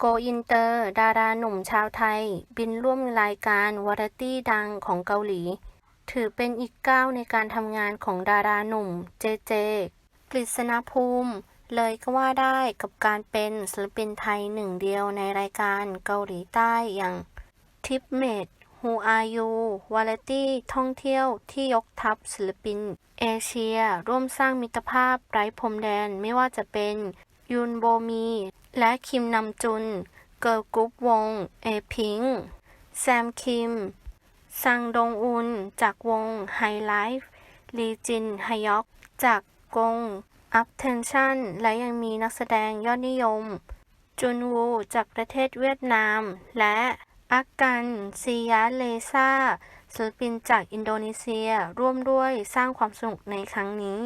โกอินเตอร์ ดาราหนุ่มชาวไทย บินร่วมรายการวาไรตี้ดังของเกาหลี ถือเป็นอีกก้าวในการทำงานของดาราหนุ่มเจเจ กฤษณภูมิ เลยก็ว่าได้กับการเป็นศิลปินไทยหนึ่งเดียวในรายการเกาหลีใต้อย่างทิปเมด Who Are You วาไรตี้ท่องเที่ยวที่ยกทัพศิลปิน เอเชีย ร่วมสร้างมิตรภาพไร้พรมแดนไม่ว่าจะเป็น ยุนโบมี และคิมนำจุน เกิร์ลกรุ๊ปวง เอพิงแซมคิม ซังดงอุน จากวงไฮไลฟ์ลีจินฮยอก จากวง Up Tension และยังมีนักแสดงยอดนิยม จุนวู จากประเทศเวียดนาม และอักกันซียะเลซาศิลปินจากอินโดนีเซียร่วมด้วยสร้างความสนุกในครั้งนี้